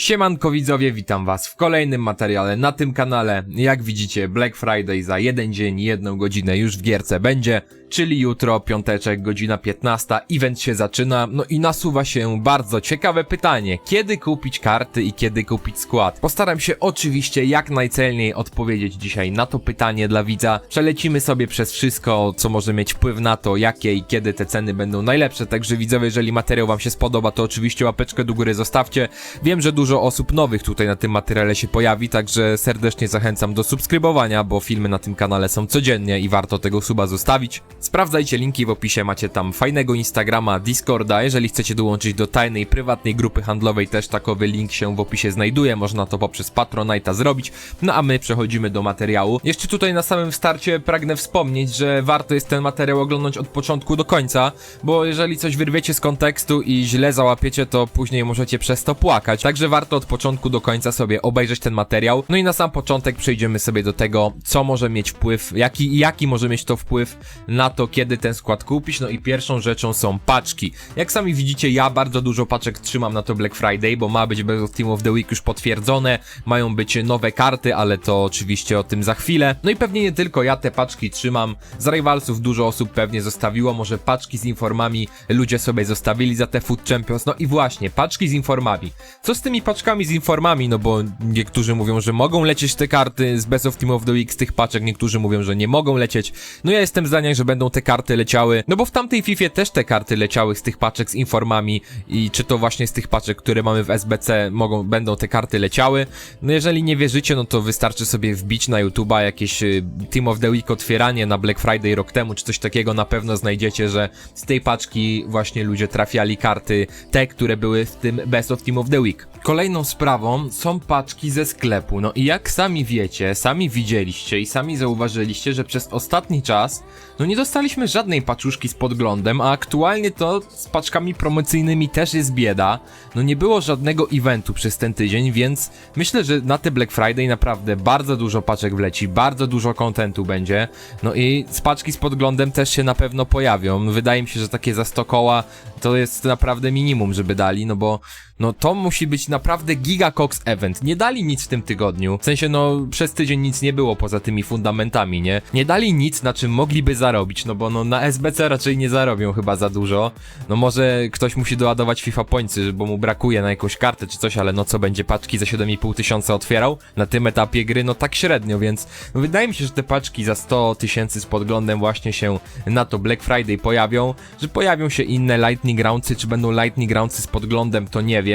Siemanko widzowie, witam was w kolejnym materiale na tym kanale. Jak widzicie, Black Friday za jeden dzień, jedną godzinę już w gierce będzie, czyli jutro, piąteczek, godzina 15, event się zaczyna, no i nasuwa się bardzo ciekawe pytanie, kiedy kupić karty i kiedy kupić skład? Postaram się oczywiście jak najcelniej odpowiedzieć dzisiaj na to pytanie dla widza. Przelecimy sobie przez wszystko, co może mieć wpływ na to, jakie i kiedy te ceny będą najlepsze, także widzowie, jeżeli materiał wam się spodoba, to oczywiście łapeczkę do góry zostawcie. Wiem, że dużo osób nowych tutaj na tym materiale się pojawi, także serdecznie zachęcam do subskrybowania, bo filmy na tym kanale są codziennie i warto tego suba zostawić. Sprawdzajcie linki w opisie, macie tam fajnego Instagrama, Discorda, jeżeli chcecie dołączyć do tajnej, prywatnej grupy handlowej, też takowy link się w opisie znajduje, można to poprzez Patronite'a zrobić, no a my przechodzimy do materiału. Jeszcze tutaj na samym starcie pragnę wspomnieć, że warto jest ten materiał oglądać od początku do końca, bo jeżeli coś wyrwiecie z kontekstu i źle załapiecie, to później możecie przez to płakać, także warto od początku do końca sobie obejrzeć ten materiał, no i na sam początek przejdziemy sobie do tego, co może mieć wpływ, jaki, jaki może mieć to wpływ na to, kiedy ten skład kupić, no i pierwszą rzeczą są paczki. Jak sami widzicie, ja bardzo dużo paczek trzymam na to Black Friday, bo ma być bez Team of the Week już potwierdzone, mają być nowe karty, ale to oczywiście o tym za chwilę. No i pewnie nie tylko ja te paczki trzymam, z Rivalsów dużo osób pewnie zostawiło, może paczki z informami ludzie sobie zostawili za te Food Champions, no i właśnie, paczki z informami. Co z tymi paczkami z informami, no bo niektórzy mówią, że mogą lecieć te karty z Best of Team of the Week z tych paczek, niektórzy mówią, że nie mogą lecieć. No ja jestem zdania, że będą te karty leciały, no bo w tamtej FIFA też te karty leciały z tych paczek z informami i czy to właśnie z tych paczek, które mamy w SBC mogą, będą te karty leciały. No jeżeli nie wierzycie, no to wystarczy sobie wbić na YouTube'a jakieś y, Team of the Week otwieranie na Black Friday rok temu, czy coś takiego, na pewno znajdziecie, że z tej paczki właśnie ludzie trafiali karty, te, które były w tym Best of Team of the Week. Kolejną sprawą są paczki ze sklepu. No i jak sami wiecie, sami widzieliście i sami zauważyliście, że przez ostatni czas no nie dostaliśmy żadnej paczuszki z podglądem, a aktualnie to z paczkami promocyjnymi też jest bieda. No nie było żadnego eventu przez ten tydzień, więc myślę, że na te Black Friday naprawdę bardzo dużo paczek wleci, bardzo dużo kontentu będzie. No i paczki z podglądem też się na pewno pojawią. Wydaje mi się, że takie za 100 koła to jest naprawdę minimum, żeby dali, no bo no to musi być naprawdę gigacox event. Nie dali nic w tym tygodniu. W sensie, no, przez tydzień nic nie było poza tymi fundamentami, nie? Nie dali nic, na czym mogliby zarobić, no bo no na SBC raczej nie zarobią chyba za dużo. No może ktoś musi doładować FIFA Pointsy, bo mu brakuje na jakąś kartę czy coś, ale no co będzie paczki za 7,5 tysiąca otwierał na tym etapie gry? No tak średnio, więc no, wydaje mi się, że te paczki za 100 tysięcy z podglądem właśnie się na to Black Friday pojawią, że pojawią się inne Lightning Roundsy, czy będą Lightning Roundsy z podglądem, to nie wiem.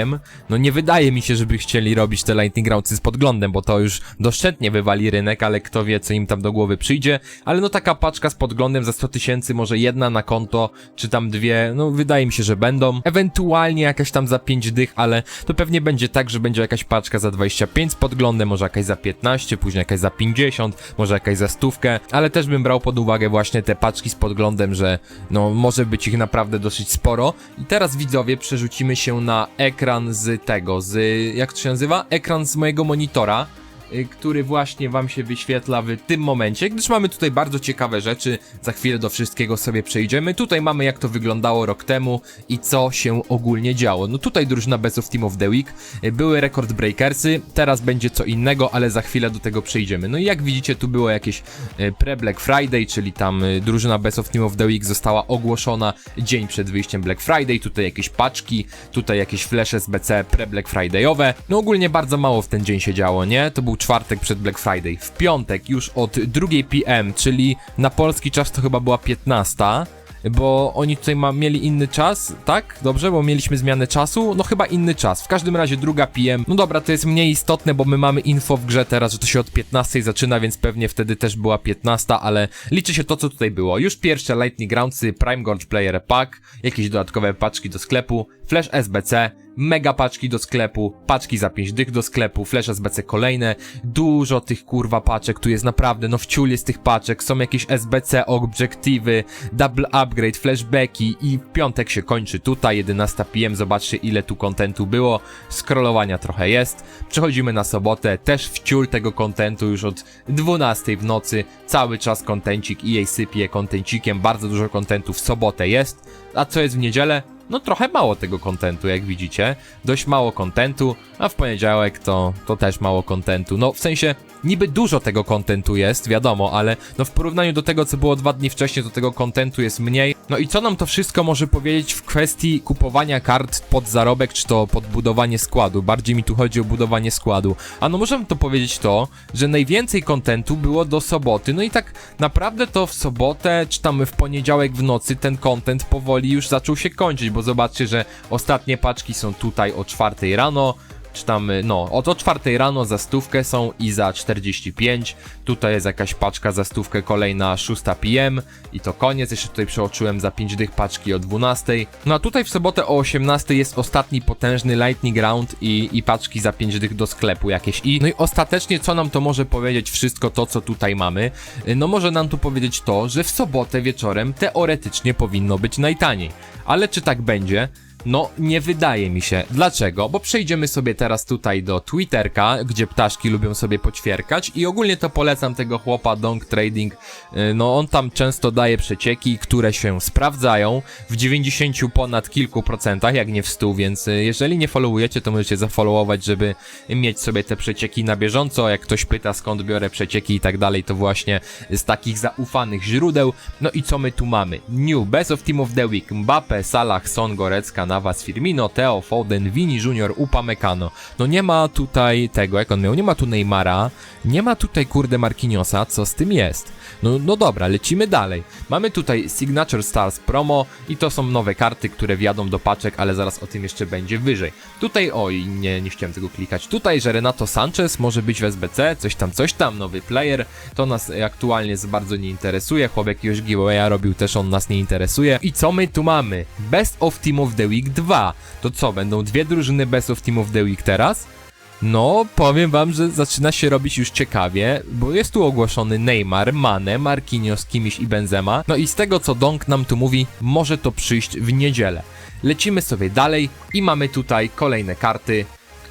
No nie wydaje mi się, żeby chcieli robić te Lightning Roundsy z podglądem, bo to już doszczętnie wywali rynek, ale kto wie, co im tam do głowy przyjdzie. Ale no taka paczka z podglądem za 100 tysięcy, może jedna na konto, czy tam dwie, no wydaje mi się, że będą. Ewentualnie jakaś tam za 5 dych, ale to pewnie będzie tak, że będzie jakaś paczka za 25 z podglądem, może jakaś za 15, później jakaś za 50, może jakaś za stówkę, ale też bym brał pod uwagę właśnie te paczki z podglądem, że no może być ich naprawdę dosyć sporo. I teraz widzowie przerzucimy się na ekran z tego, z jak to się nazywa? Ekran z mojego monitora który właśnie wam się wyświetla w tym momencie, gdyż mamy tutaj bardzo ciekawe rzeczy, za chwilę do wszystkiego sobie przejdziemy. Tutaj mamy jak to wyglądało rok temu i co się ogólnie działo. No tutaj drużyna Best of Team of the Week, y, były Record Breakersy, teraz będzie co innego, ale za chwilę do tego przejdziemy. No i jak widzicie tu było jakieś y, pre-Black Friday, czyli tam y, drużyna Best of Team of the Week została ogłoszona dzień przed wyjściem Black Friday, tutaj jakieś paczki, tutaj jakieś flash SBC pre-Black Friday'owe. No ogólnie bardzo mało w ten dzień się działo, nie? To był czwartek przed Black Friday. W piątek już od 2 PM, czyli na polski czas to chyba była 15 bo oni tutaj ma, mieli inny czas, tak? Dobrze, bo mieliśmy zmianę czasu, no chyba inny czas. W każdym razie druga PM. No dobra, to jest mniej istotne, bo my mamy info w grze teraz, że to się od 15 zaczyna, więc pewnie wtedy też była 15, ale liczy się to, co tutaj było. Już pierwsze Lightning Roundsy, Prime Gold Player Pack, jakieś dodatkowe paczki do sklepu, Flash SBC, mega paczki do sklepu, paczki za 5 dych do sklepu, flash SBC kolejne, dużo tych kurwa paczek, tu jest naprawdę, no wciul jest tych paczek, są jakieś SBC, obiektywy, double upgrade, flashbacki i piątek się kończy tutaj, 11 PM, zobaczcie ile tu kontentu było, scrollowania trochę jest, przechodzimy na sobotę, też wciul tego kontentu już od 12 w nocy, cały czas kontencik, EA sypie kontencikiem, bardzo dużo kontentu w sobotę jest, a co jest w niedzielę? No trochę mało tego kontentu, jak widzicie. Dość mało kontentu, a w poniedziałek to, to też mało kontentu. No w sensie, niby dużo tego kontentu jest, wiadomo, ale no w porównaniu do tego, co było dwa dni wcześniej, to tego kontentu jest mniej. No i co nam to wszystko może powiedzieć w kwestii kupowania kart pod zarobek, czy to pod budowanie składu? Bardziej mi tu chodzi o budowanie składu. A no możemy to powiedzieć to, że najwięcej kontentu było do soboty, no i tak naprawdę to w sobotę, czy tam w poniedziałek w nocy ten kontent powoli już zaczął się kończyć, bo zobaczcie, że ostatnie paczki są tutaj o 4 rano, czy tam, no, od o 4 rano za stówkę są i za 45. Tutaj jest jakaś paczka za stówkę, kolejna 6 PM i to koniec. Jeszcze tutaj przeoczyłem za 5 dych paczki o 12. No a tutaj w sobotę o 18 jest ostatni potężny Lightning Round i, i paczki za 5 dych do sklepu jakieś. I no i ostatecznie co nam to może powiedzieć wszystko to, co tutaj mamy? No może nam tu powiedzieć to, że w sobotę wieczorem teoretycznie powinno być najtaniej. Ale czy tak będzie? No, nie wydaje mi się. Dlaczego? Bo przejdziemy sobie teraz tutaj do Twitterka, gdzie ptaszki lubią sobie poćwierkać i ogólnie to polecam tego chłopa Dong Trading. Yy, No, on tam często daje przecieki, które się sprawdzają w 90 ponad kilku procentach, jak nie w 100, więc yy, jeżeli nie followujecie, to możecie zafollowować, żeby mieć sobie te przecieki na bieżąco. Jak ktoś pyta skąd biorę przecieki i tak dalej, to właśnie z takich zaufanych źródeł. No i co my tu mamy? New, Best of Team of the Week, Mbappe, Salah, Son, Gorecka, Navas, Firmino, Teo, Foden, Vini Junior, Upamecano. No nie ma tutaj tego, jak on miał, nie ma tu Neymara, nie ma tutaj kurde Marquinhosa, co z tym jest? No, no dobra, lecimy dalej. Mamy tutaj Signature Stars Promo i to są nowe karty, które wjadą do paczek, ale zaraz o tym jeszcze będzie wyżej. Tutaj, oj, nie, nie chciałem tego klikać. Tutaj, że Renato Sanchez może być w SBC, coś tam, coś tam, nowy player. To nas aktualnie bardzo nie interesuje. Chłop jakiegoś giveawaya robił, też on nas nie interesuje. I co my tu mamy? Best of Team of the Week 2. To co, będą dwie drużyny Best of Team of the Week teraz? No, powiem wam, że zaczyna się robić już ciekawie, bo jest tu ogłoszony Neymar, Mane, Marquinhos, Kimiś i Benzema. No i z tego co Dong nam tu mówi, może to przyjść w niedzielę. Lecimy sobie dalej i mamy tutaj kolejne karty,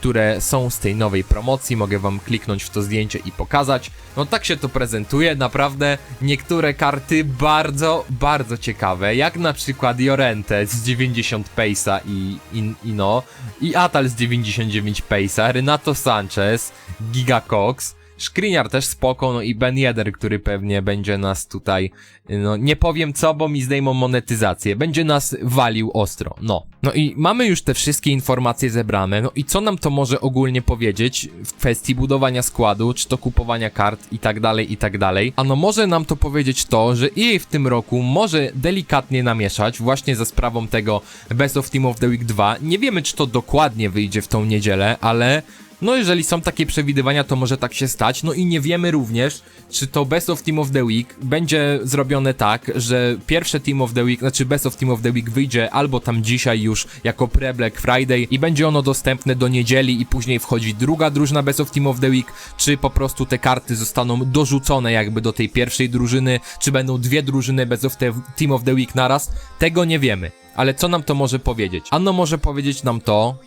które są z tej nowej promocji. Mogę wam kliknąć w to zdjęcie i pokazać. No tak się to prezentuje, naprawdę niektóre karty bardzo, bardzo ciekawe, jak na przykład Jorente z 90 pace'a i, i, i no, i Atal z 99 pace'a, Renato Sanchez, Giga Cox, Skriniar też spoko, no i Ben Yedder, który pewnie będzie nas tutaj, no nie powiem co, bo mi zdejmą monetyzację, będzie nas walił ostro, no. No i mamy już te wszystkie informacje zebrane, no i co nam to może ogólnie powiedzieć w kwestii budowania składu, czy to kupowania kart i tak dalej, i tak dalej. A no może nam to powiedzieć to, że EA w tym roku może delikatnie namieszać właśnie za sprawą tego Best of Team of the Week 2. Nie wiemy, czy to dokładnie wyjdzie w tą niedzielę, ale no jeżeli są takie przewidywania, to może tak się stać. No i nie wiemy również, czy to Best of Team of the Week będzie zrobione tak, że pierwsze Team of the Week, znaczy Best of Team of the Week wyjdzie albo tam dzisiaj już jako pre-Black Friday i będzie ono dostępne do niedzieli i później wchodzi druga drużyna Best of Team of the Week, czy po prostu te karty zostaną dorzucone jakby do tej pierwszej drużyny, czy będą dwie drużyny Best of Team of the Week naraz, tego nie wiemy. Ale co nam to może powiedzieć? Ano może powiedzieć nam to,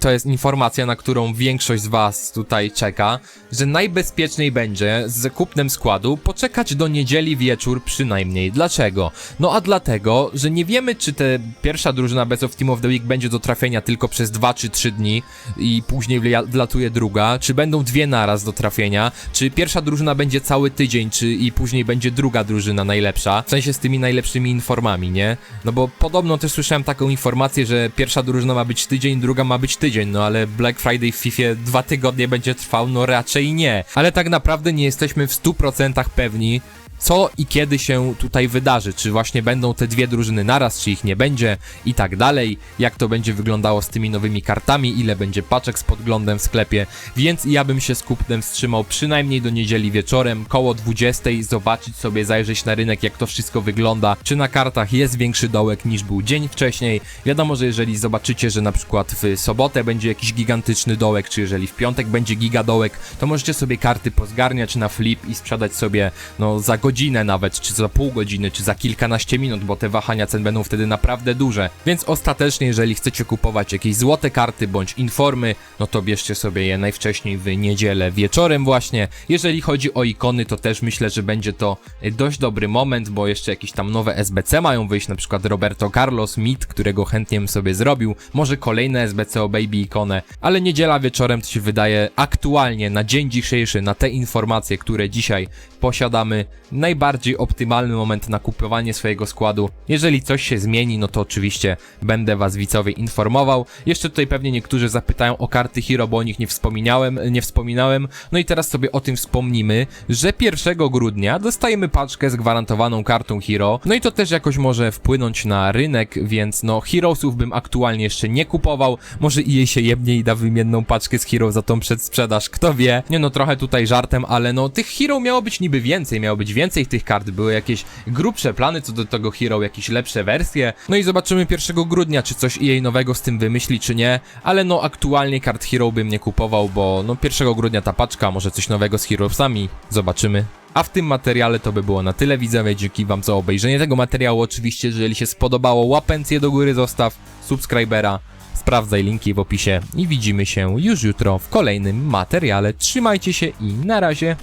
to jest informacja, na którą większość z was tutaj czeka, że najbezpieczniej będzie z kupnem składu poczekać do niedzieli wieczór przynajmniej. Dlaczego? No a dlatego, że nie wiemy, czy ta pierwsza drużyna Best of Team of the Week będzie do trafienia tylko przez 2 czy 3 dni i później wlatuje druga, czy będą dwie naraz do trafienia, czy pierwsza drużyna będzie cały tydzień, czy i później będzie druga drużyna najlepsza, w sensie z tymi najlepszymi informami, nie? No bo podobno też słyszałem taką informację, że pierwsza drużyna ma być tydzień, druga ma być tydzień, no ale Black Friday w FIFA dwa tygodnie będzie trwał, no raczej nie. Ale tak naprawdę nie jesteśmy w 100% pewni, co i kiedy się tutaj wydarzy, czy właśnie będą te dwie drużyny naraz, czy ich nie będzie i tak dalej, jak to będzie wyglądało z tymi nowymi kartami, ile będzie paczek z podglądem w sklepie, więc ja bym się z kupnem wstrzymał przynajmniej do niedzieli wieczorem, koło 20, zobaczyć sobie, zajrzeć na rynek, jak to wszystko wygląda, czy na kartach jest większy dołek niż był dzień wcześniej. Wiadomo, że jeżeli zobaczycie, że na przykład w sobotę będzie jakiś gigantyczny dołek, czy jeżeli w piątek będzie giga dołek, to możecie sobie karty pozgarniać na flip i sprzedać sobie, no, za godzinę nawet, czy za pół godziny, czy za kilkanaście minut, bo te wahania cen będą wtedy naprawdę duże. Więc ostatecznie, jeżeli chcecie kupować jakieś złote karty bądź informy, no to bierzcie sobie je najwcześniej w niedzielę wieczorem właśnie. Jeżeli chodzi o ikony, to też myślę, że będzie to y, dość dobry moment, bo jeszcze jakieś tam nowe SBC mają wyjść, na przykład Roberto Carlos, Mit, którego chętnie bym sobie zrobił, może kolejne SBC o Baby ikonę, ale niedziela wieczorem to się wydaje aktualnie na dzień dzisiejszy, na te informacje, które dzisiaj posiadamy, najbardziej optymalny moment na kupowanie swojego składu. Jeżeli coś się zmieni, no to oczywiście będę was widzowie informował. Jeszcze tutaj pewnie niektórzy zapytają o karty Hero, bo o nich nie wspominałem, nie wspominałem. No i teraz sobie o tym wspomnimy, że 1 grudnia dostajemy paczkę z gwarantowaną kartą Hero. No i to też jakoś może wpłynąć na rynek, więc no Heroesów bym aktualnie jeszcze nie kupował. Może i jej się jebnie i da wymienną paczkę z Hero za tą przedsprzedaż, kto wie. Nie no, trochę tutaj żartem, ale no tych Hero miało być niby więcej, miało być więcej tych kart, były jakieś grubsze plany co do tego Hero, jakieś lepsze wersje. No i zobaczymy 1 grudnia, czy coś jej nowego z tym wymyśli, czy nie, ale no aktualnie kart Hero bym nie kupował, bo no 1 grudnia ta paczka, może coś nowego z Heroesami, zobaczymy. A w tym materiale to by było na tyle widzowie, dzięki wam za obejrzenie tego materiału, oczywiście jeżeli się spodobało łapencję do góry zostaw, subskrybera, sprawdzaj linki w opisie i widzimy się już jutro w kolejnym materiale. Trzymajcie się i na razie.